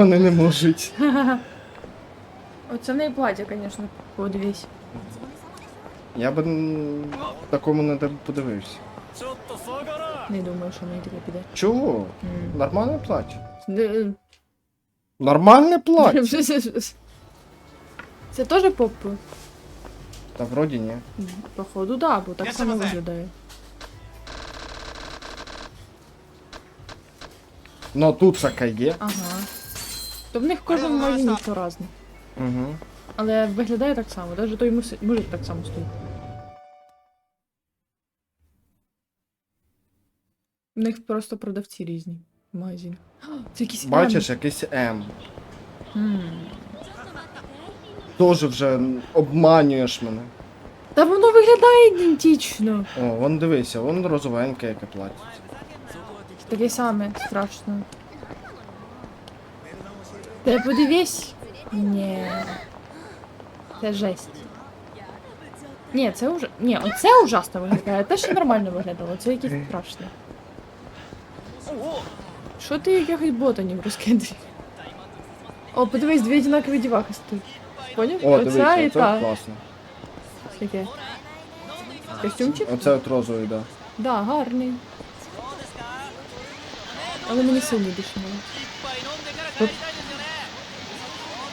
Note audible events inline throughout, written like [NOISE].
вони не можуть. [LAUGHS] Оце не плаття, звісно, подивись. Я би м, такому не подивився. Не думаю, що мені таке піде. Чого? М. Нормальне плаття. Де- Нормальне плаття. [LAUGHS] Це теж поп? Та вроді ні. Походу, да, бо так само виглядає. Ну тут таке є. Ага. То в них кожен магазин то разний. Угу. Але виглядає так само, навіть той муси- мужик так само стоїть. В них просто продавці різні в магазинах. А, Це якісь М. Бачиш, якийсь М. М. Тоже вже обманюєш мене. Та воно виглядає ідентично. О, вон дивися, вон розовеньке яке плаття. Таке саме страшно. Ти подивись. Ні. Це жесть. Ні, це уже. Ні, оце ужасно виглядає. Те ще нормально виглядало, це якесь страшне. Що ти якихось ботанів розкидаєш? О, подивись, дві однакові дівахи стоять. Поняв? О, Оця дивися, і це та. класно. Яке? Костюмчик? Оце от розовий, да. Да, гарний. Але мені сильний більше не.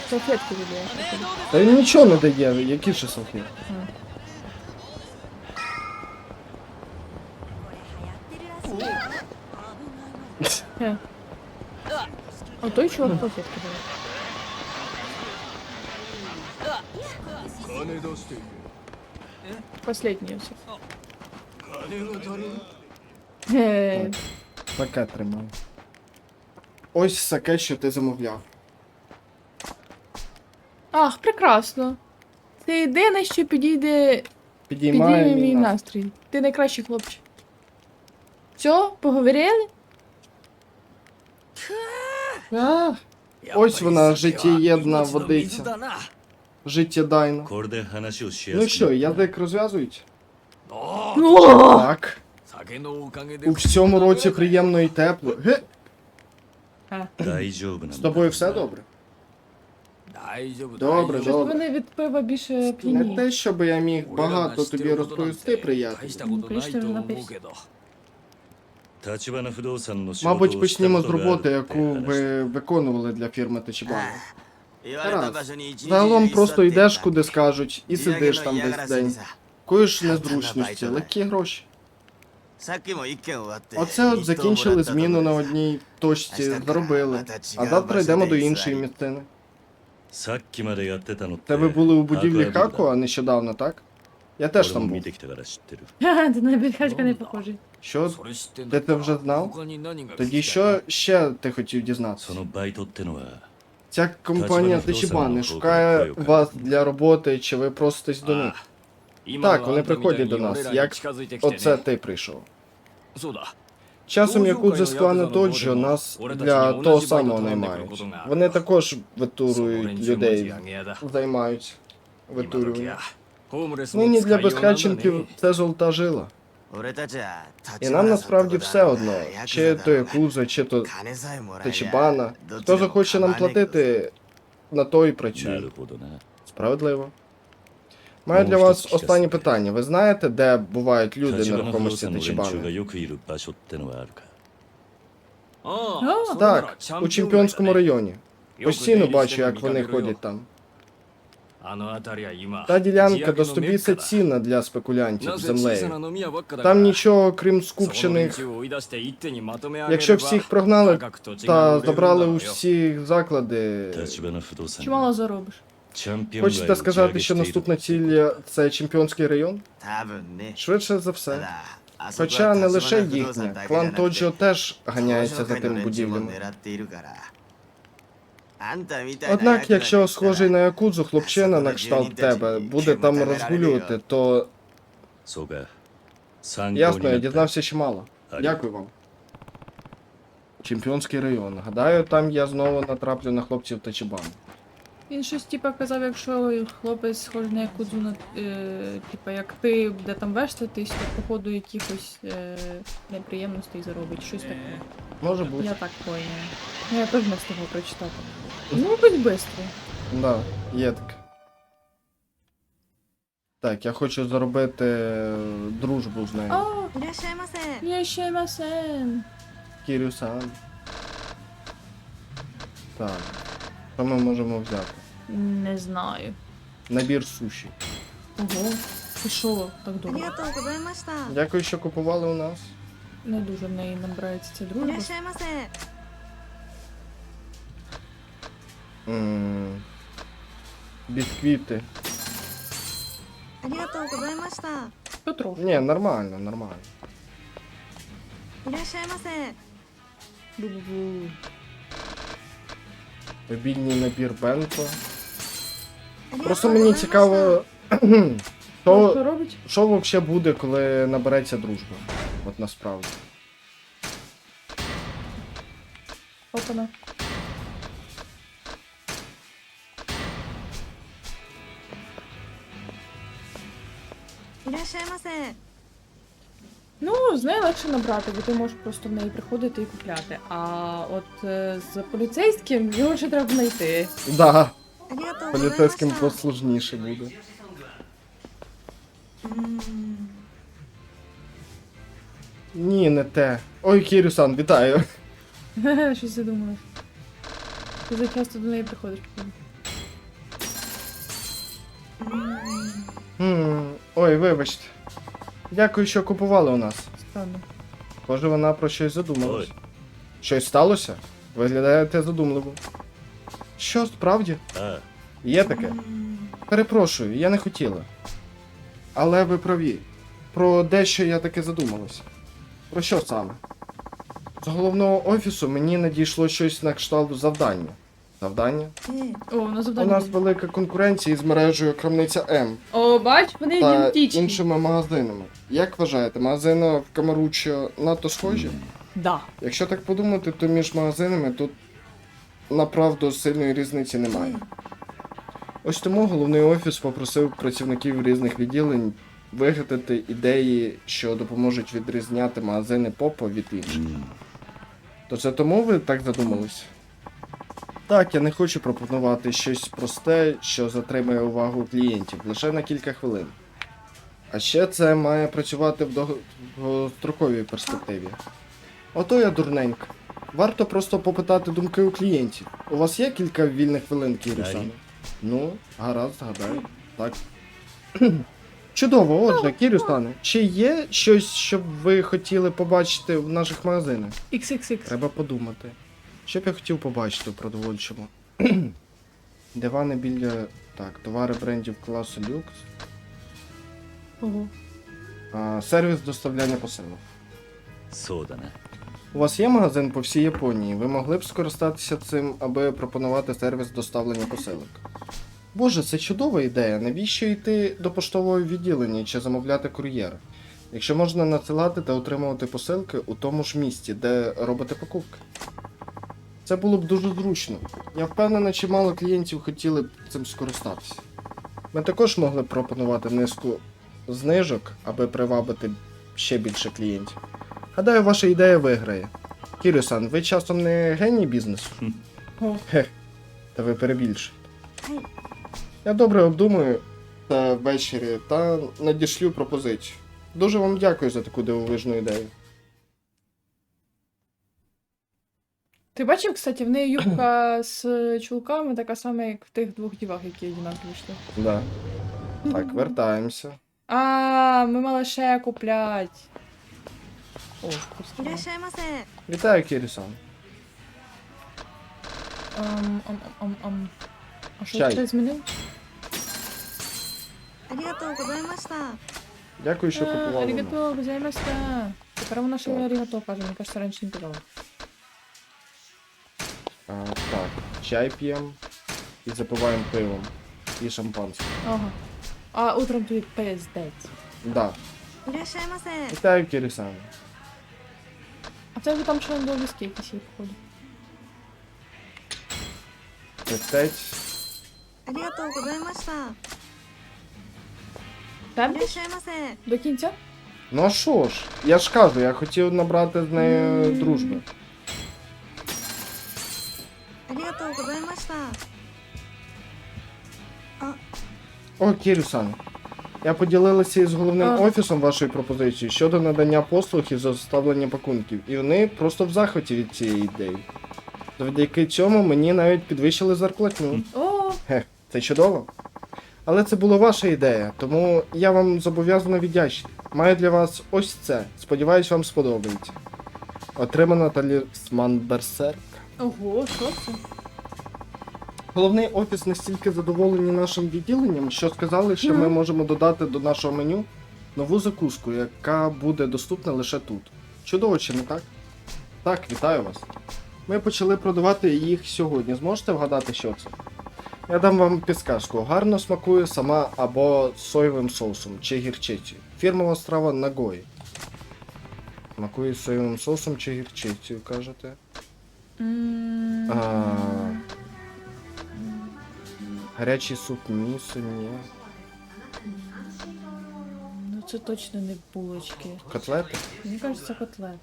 Салфетки відбуваєш. Та він нічого не дає, які ще салфетки. Е. А той чувак салфетки дає. Последний ось. Е, Таке тримай. Ось таке, що ти замовляв. Ах, прекрасно. Це єдине, що підійде Підіймає Підійми мій мій настрій. настрій. Ти найкращий хлопчик. Все, поговорили? А, Ось вона життєєдна водиця. Життєдайна. これで話をしや Ну す що, く язик розв'язують? О! Так. 酒のおかげで У всьому році приємно і тепло. Ге, 大丈夫なんだ з тобою все добре? 大丈夫 Добре, 大丈夫 Щось добре. вони від пива більше Не п'яні. те, щоб я міг 俺らが багато 知って тобі ることなん розповісти, て приятелю. 大したことないと思うけど 立花不動産の仕事 Мабуть, をした почнімо こ з とがある роботи, って яку 話 ви виконували для фірми Тачібана. 言われた場所に一日中 Загалом 居座 просто ってい йдеш た куди скажуть, і 地上げ сидиш の там 嫌がら весь せに день. さ Коїш 簡単なバイ незручності, トだ легкі гроші. さっきも一件終わって Оце от 日当もら закінчили ったと зміну на 思うさ одній точці, Аж так, заробили. а та А違う завтра йдемо до 場所で іншої 居座り місцини. さっきまでやってたのって Та ви були у будівлі Аква Буда. Хаку, а нещодавно, так? Я теж 俺 там も був. 見てきたから知ってる Ха, ти на більхачка не похожий. Що? それ知ってん Ти だ це вже знав? 他に何が聞きたい Тоді що ще ти хотів дізнатися? そのバイトってのは Ця компанія Тачібани шукає вас для роботи, чи ви проситесь до них? 今の Так, あ вони んたみたい приходять に до 俺 нас, らに як 近づいてきてね оце ти прийшов. そうだ Часом якудзи склане тут, що нас для того самого наймають. Вони також витурують людей, займають витурювання. Нині ну, для безхреченків це золота жила. І нам насправді все одно, чи то Якудза, чи то Тачибана, Хто захоче нам платити, на то і працює. Справедливо. Маю для вас останнє питання. Ви знаєте, де бувають люди нерухомості Тачібани? О, Так, у чемпіонському районі. Постійно бачу, як вони ходять там. Та ділянка достобіться цінна для спекулянтів землею. Там нічого, крім скупчених. Якщо всіх прогнали та забрали усі заклади. Чимало заробиш. Хочете сказати, що наступна ціль це чемпіонський район? Швидше за все. Хоча не лише їхня. Клан Тоджо теж ганяється за тим будівлями. Однак, якщо схожий на якудзу хлопчина на кшталт тебе буде там розгулювати, то. Ясно, я дізнався чимало. Дякую вам. Чемпіонський район. Гадаю, там я знову натраплю на хлопців та Тачибану. Він щось типа казав, якщо хлопець схожий на якудзу, на, е, типа як ти буде там вештатись, то походу якихось е, неприємностей заробить, щось таке. Може бути. Я так поняла. Ну, я теж не встигла прочитати. Ну, будь швидко. Да, є таке. Так, я хочу зробити е, дружбу з нею. А, いらっしゃいませ я ще масен. Кірюсан. Так. що ми можемо взяти? Не знаю. Набір суші. Ого, це що так дорого? Дякую, що купували у нас. Не дуже в неї набирається ця друга. Ммм. Бісквіти. Петров. Ні, нормально, нормально. Дубав. Обідній набір Бенко. Просто мені цікаво, [CLEARS THROAT] що що взагалі буде, коли набереться дружба. От насправді. Опана. вона з неї легше набрати, бо ти можеш просто в неї приходити і купляти. А от е, з поліцейським його ще треба знайти. Да, поліцейським просто сложніше буде. Ні, не те. Ой, Кірюсан, вітаю. Щось задумалась. Ти за часто до неї приходиш. походу. Ой, вибачте. Дякую, що купували у нас. Странно. Може вона про щось задумалась. Щось сталося? Виглядаєте задумливо. Що справді? Є таке. Перепрошую, я не хотіла. Але ви праві. Про дещо я таке задумалася. Про що саме? З головного офісу мені надійшло щось на кшталт завдання. Завдання. О, у нас У нас велика конкуренція з мережею крамниця М О, бач, вони та ідентичні. іншими магазинами. Як вважаєте, магазини в Камаруччо надто схожі? Да. Якщо так подумати, то між магазинами тут направду сильної різниці немає. Ось тому головний офіс попросив працівників різних відділень вигадати ідеї, що допоможуть відрізняти магазини попа від інших. То це тому ви так задумались? Так, я не хочу пропонувати щось просте, що затримує увагу клієнтів лише на кілька хвилин. А ще це має працювати в довгостроковій перспективі. Ото я дурненька. Варто просто попитати думки у клієнтів. У вас є кілька вільних хвилин, Кірюсане? Ну, гаразд, гадаю. Так. [CLEARS THROAT] Чудово, отже, Кірюсане, чи є щось, що б ви хотіли побачити в наших магазинах? XXX. Треба подумати. Що б я хотів побачити в продовольчому? [CLEARS THROAT] Дивани біля... Так, товари брендів класу люкс. Угу. А, Сервіс доставляння посилок. Содане. У вас є магазин по всій Японії. Ви могли б скористатися цим, аби пропонувати сервіс доставлення посилок. Боже, це чудова ідея. Навіщо йти до поштового відділення чи замовляти кур'єр? Якщо можна надсилати та отримувати посилки у тому ж місці, де робите покупки. Це було б дуже зручно. Я впевнений, чимало клієнтів хотіли б цим скористатися. Ми також могли б пропонувати низку знижок, аби привабити ще більше клієнтів. Гадаю, ваша ідея виграє. Кірюсан, ви часом не геній бізнесу? О. Хех, та ви перебільшуєте. Я добре обдумаю та ввечері та надішлю пропозицію. Дуже вам дякую за таку дивовижну ідею. Ти бачив, кстати, в неї юбка з [CLEARS THROAT] чулками така сама, як в тих двох дівах, які однакові йшли. Да. Так, вертаємося. А, ми мали ще куплять. О, い пустила. らっしゃいませ Вітаю, Кірюсан. Ам, ам, ам, ам. А що Чай. ти змінив? ありがとうございました Дякую, що А, купували. у нас. Арігато, гозаймаста. Тепер вона ще Так. не арігато каже, мені кажется, раніше не казала. Так, чай п'ємо і запиваємо пивом. І шампанським. Ага. А утром тобі пиздець. Да. Вітаю Кірісану. А в тебе там ще було візки якісь є, походу. Пиздець. Тебе? До кінця? Ну а що ж? Я ж кажу, я хотів набрати з нею дружби. した О, Кірюсан. Я поділилася із головним Ага. офісом вашої пропозиції щодо надання послуг із доставлення пакунків, і вони просто в захваті від цієї ідеї. Завдяки цьому мені навіть підвищили зарплатню. О, Хех, це чудово. Але це була ваша ідея, тому я вам зобов'язано віддячити. Маю для вас ось це. Сподіваюсь, вам сподобається. Отримано талісман Берсерк. ого, що це? Головний офіс настільки задоволені нашим відділенням, що сказали, що ми можемо додати до нашого меню нову закуску, яка буде доступна лише тут. Чудово, чи не так? Так, вітаю вас. Ми почали продавати їх сьогодні. Зможете вгадати, що це? Я дам вам підсказку. Гарно смакує сама або соєвим соусом чи гірчицею. Фірмова страва Нагої. Смакує соєвим соусом чи гірчицею, кажете? А... Гарячий суп місо, ні. Ну це точно не булочки. Котлети? Мені кажется, це котлет.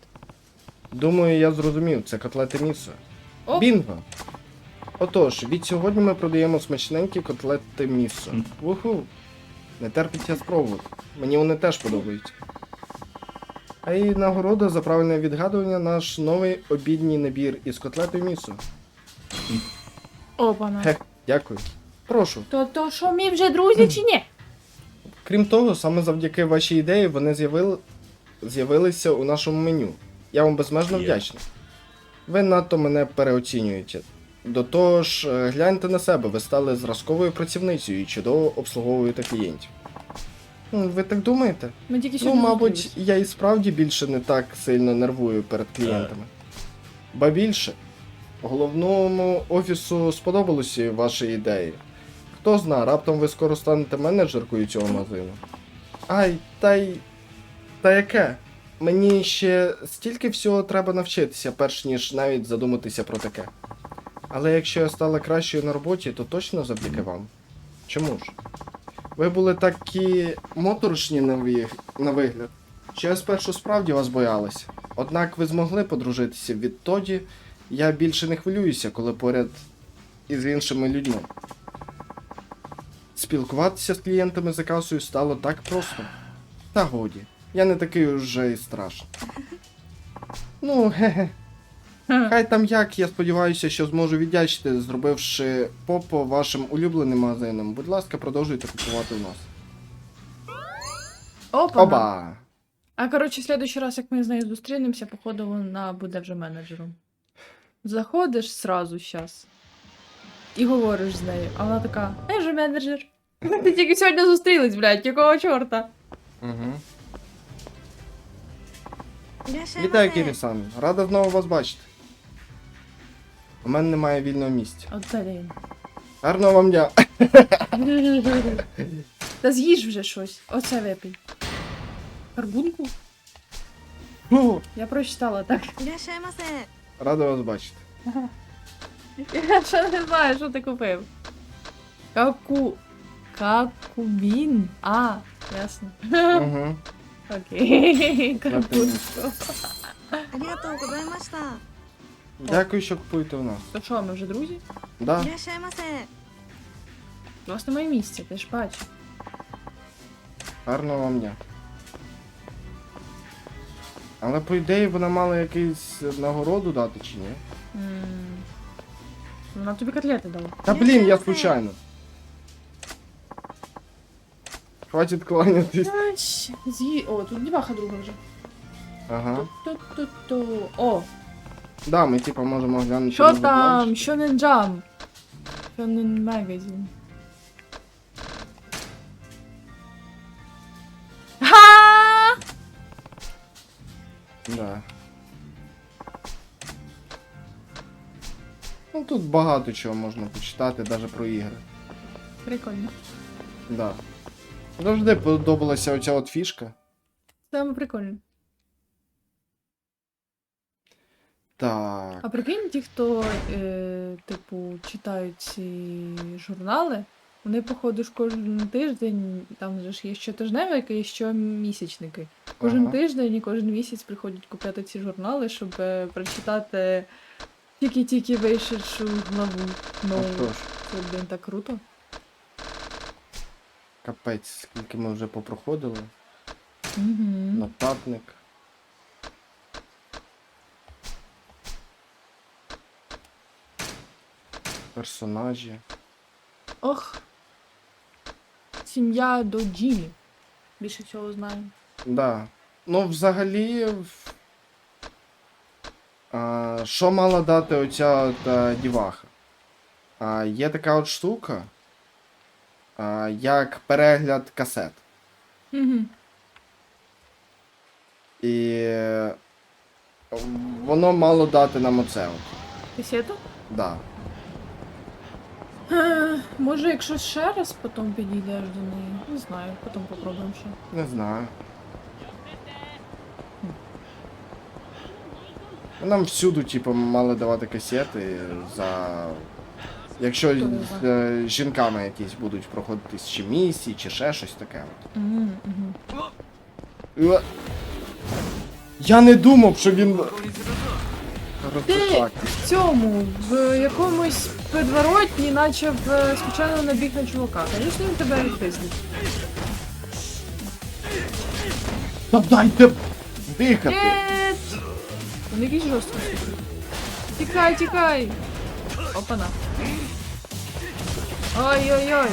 Думаю, я зрозумів, це котлети місо. О, Бінго! Отож, від сьогодні ми продаємо смачненькі котлети місо. Мгм. Уху! Не терпиться спробувати. Мені вони теж подобаються. А і нагорода за правильне відгадування наш новий обідній набір із котлети місо. Опана. Хе, дякую. Прошу. То, то що ми вже друзі чи ні? Крім того, саме завдяки вашій ідеї вони з'явили... з'явилися у нашому меню. Я вам безмежно Є. вдячний. Ви надто мене переоцінюєте. До того ж, е, гляньте на себе, ви стали зразковою працівницею і чудово обслуговуєте клієнтів. М, Ви так думаєте? Ми тільки Ну, мабуть, я і справді більше не так сильно нервую перед клієнтами. Ба більше, головному офісу сподобалися ваші ідеї. Хто зна, раптом ви скоро станете менеджеркою цього магазину. Ай, та й. Та яке? Мені ще стільки всього треба навчитися, перш ніж навіть задуматися про таке. Але якщо я стала кращою на роботі, то точно завдяки вам. Чому ж? Ви були такі моторошні на, на вигляд, що я спершу справді вас боялася. Однак ви змогли подружитися відтоді, я більше не хвилююся, коли поряд із іншими людьми. Спілкуватися з клієнтами за касою стало так просто. Та годі, я не такий уже і страшний. Ну, ге-ге. Хай там як, я сподіваюся, що зможу віддячити, зробивши попо вашим улюбленим магазином. Будь ласка, продовжуйте купувати у нас. Опана. Оба! А коротше, в следующий раз, як ми з нею зустрінемося, походу вона буде вже менеджером. Заходиш сразу щас. І говориш з нею, а вона така, я же менеджер. Ти тільки сьогодні зустрілись, блядь, якого чорта? Угу. Вітаю, Кірі-сан. Рада знову вас бачити. У мене немає вільного місця. От блін. Гарного вам дня. [LAUGHS] Та з'їж вже щось. Оце випий. Карбунку? Ну, Я прочитала так. рада вас бачити. Я ще не знаю, що ти купив. Каку. Какубин. А, ясно. Угу. Окей. Карпунство. Арігато, кодаймашта. Дякую, що купуєте в нас. То що, ми вже друзі? Да. Ірашаймасе. У вас немає місця, ти ж бачиш. Гарного вам дня. Але по ідеї вона мала якусь нагороду дати чи ні? М, Вона тобі котлети дала. Та блін, я случайно. Хватить кланятись. З'ї... О, тут діваха друга вже. Ага. Ту-ту-ту. О, Да, ми типа можемо глянути. що на там? заблочки. Shonen Jump. Shonen Magazine. Ха! Да. Ну тут багато чого можна почитати, навіть про ігри. Прикольно. Да. Завжди подобалася оця от фішка. Саме прикольно. Так. А прикинь, ті, хто, е, типу, читають ці журнали, вони, походу, ж кожен тиждень, там же ж є щотижневики і щомісячники. Кожен Ага. тиждень і кожен місяць приходять купляти ці журнали, щоб е, прочитати Тільки-тільки вийшедши главу. Ну, А що ж, це, блін, так круто. Капець, скільки ми вже попроходили. Угу. Нотатник. Персонажі. Ох. Сім'я до Джимі. Більше всього знаю. Да. Ну, взагалі. А, що мала дати оця от, а, діваха? А, є така от штука, як перегляд касет. Угу. І е, воно мало дати нам оце. От. Касету? Да. Е, Може, якщо ще раз потім підійдеш до неї. Не знаю, потім попробуємо ще. Не знаю. Нам всюди, типу, мали давати касети за. Якщо з е, жінками якісь будуть проходити чи місії, чи ще щось таке. От. Е, Я не думав, що він. Ти в цьому, в якомусь підворотні, наче в е, набіг на чувака. Звісно, він тебе відпиздить. Та дайте дихати! Нет! Він якийсь жорсткий. Тікай, тікай! Опана. Ой-ой-ой!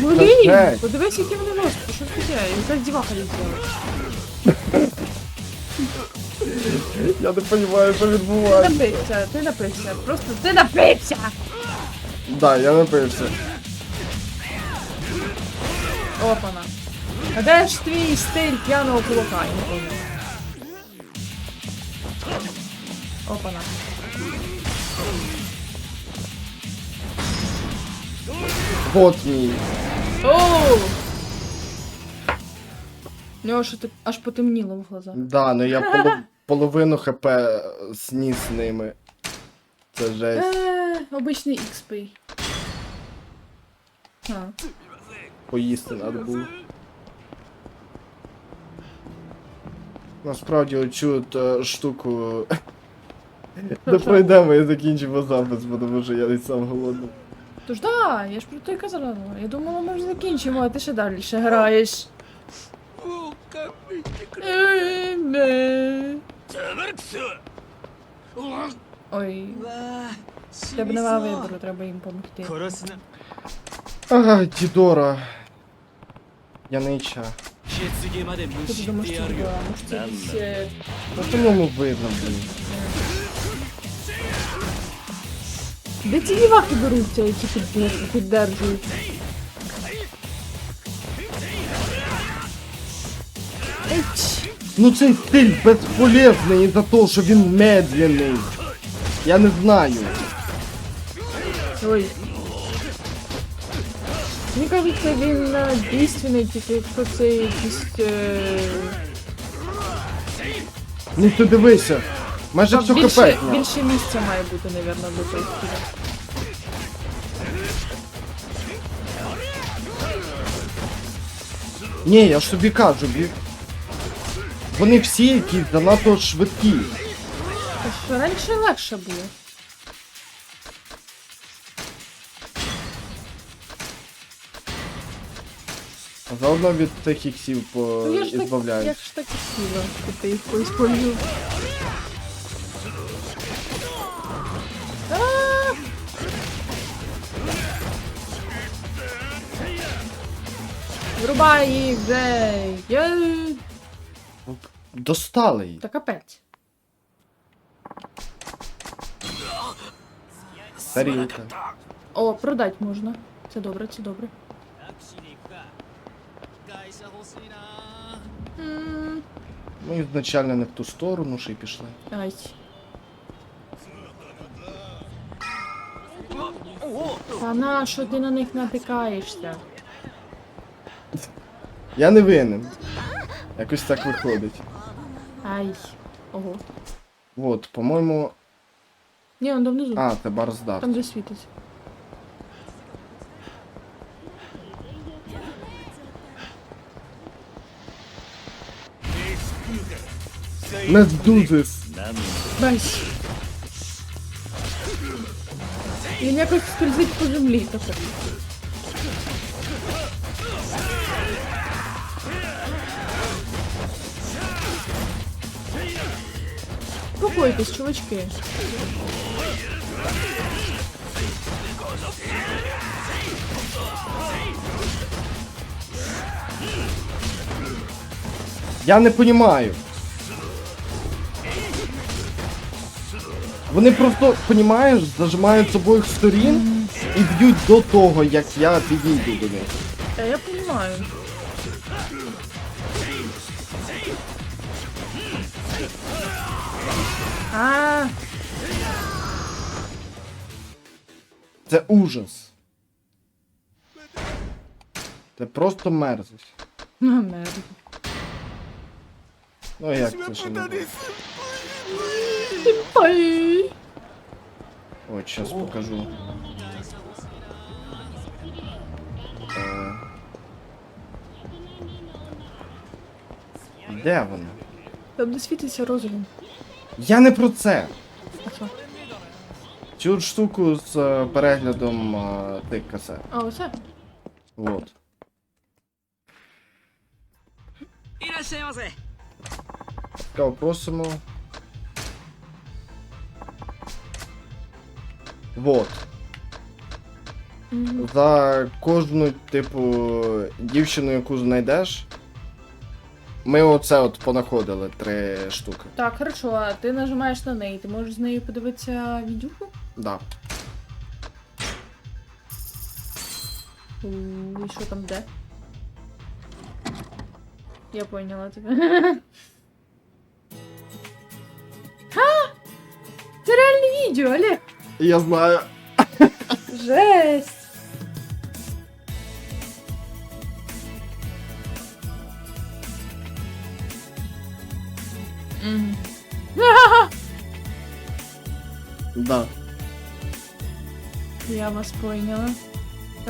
Блін! жесть. Подивись, які вони жорсткі, що таке? Якась діваха летіла. Я не розумію, що Ти відбувається. напився, ти напився, просто ти напився! Да, я напився. Опана. А де ж твій стиль п'яного кулака? Я не пам'ятаю. Опана. Вот мій. Оу! У нього що так аж потемніло в глазах. Да, ну я полу... половину хп сніс ними. Це жесть. Е, обичний XP. А. Поїсти треба було. Насправді оцю е, штуку. Да Доповідаємо, я закінчимо запис, тому що я і сам голодний. Тож да, я ж про те й казала. Я думала, ми вже закінчимо, а ти ще далі ще граєш. Ой. Я б нема вибору, треба їм допомогти. Ага, Дідора. Я не іча. Що це? По е, тому видно, блін. Де ці дівахи беруться, які піддер- піддержують? Ну цей стиль безполезний із-за того, що він медленний. Я не знаю. Ой. Мені кажеться, він е, дійсний, тільки якщо це якісь. Е... Ну ти дивися. Майже там все більше, місця має бути, напевно, до того стіля. Ні, я ж собі кажу, бі... Вони всі якісь занадто швидкі. Тож раніше легше було. А заодно від тих іксів по... Ну я ж так, я ж так і хотіла, що ти їх поіспользував. Врубай їх вже! Є! Достали її. Та капець. Тарілка. О, продать можна. Це добре, це добре. Ну, ізначально не в ту сторону, ще й пішли. Ай. Та на що ти на них натикаєшся? Я не винен. Якось так виходить. Ай. Ого. От, по-моєму. Ні, он там внизу. А, це Барсдар. Там де світиться. Let's do this. 何 Бась. Він якось скользить по землі тепер. Спокойтесь, чувачки. Я не понімаю. Вони просто, понімаєш, зажимають з обох сторін і б'ють до того, як я підійду до них. Та я понимаю. А, Це ужас. Це просто мерзость. на мерду. Ну як це ще не буде? Ай. От, зараз покажу. Е. Де вона? Там де світиться розовим. Я не про це. А що? Цю от штуку з е, переглядом е, тих касет. А, оце? Вот. いらっしゃいませ Цікаво, просимо. Вот. Мгм. За кожну, типу, дівчину, яку знайдеш. ми оце от понаходили три штуки. Так, хорошо, а ти нажимаєш на неї, ти можеш з нею подивитися відюху? Да. У, І що там де? Я поняла тебе. Ха! Це реальне відео, Олег! Я знаю. Жесть! Да. Я вас поняла.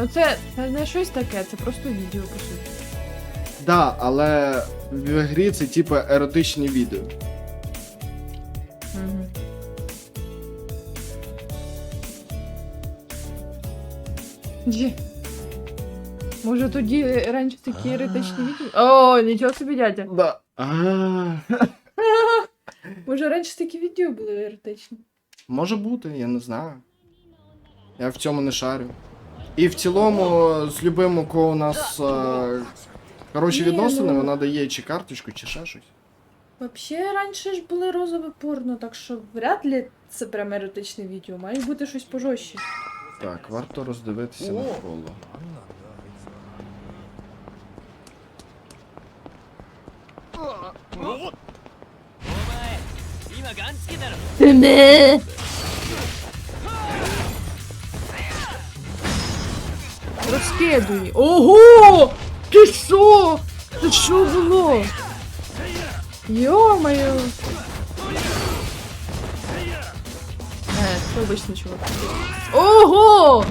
Оце це не щось таке, це просто відео, по суті. Да, але в грі це типу еротичні відео. Угу. Ді. Може тоді раніше такі еротичні відео? О, нічого собі, дядя. Да. А. Може раніше такі відео були еротичні. Може бути, я не знаю. Я в цьому не шарю. І в цілому, з любим, у кого у нас е, хороші Ні, відносини, ну- вона дає чи карточку, чи ще щось. Взагалі, раніше ж були розове порно, так що вряд ли це прям еротичне відео. Має бути щось пожорстче. Так, варто роздивитися навколо. Розкидуй. Ого! Ти що? Це що було? Йо-моє! Е, це чувак. Ого!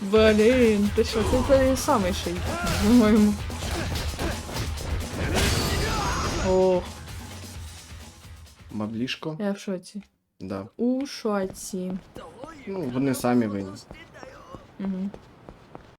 Блін, ти що, це той самий ший, по-моєму. Ох, Мавлішко? я в шоці. Да. У шоці. Ну, вони самі винні. Угу.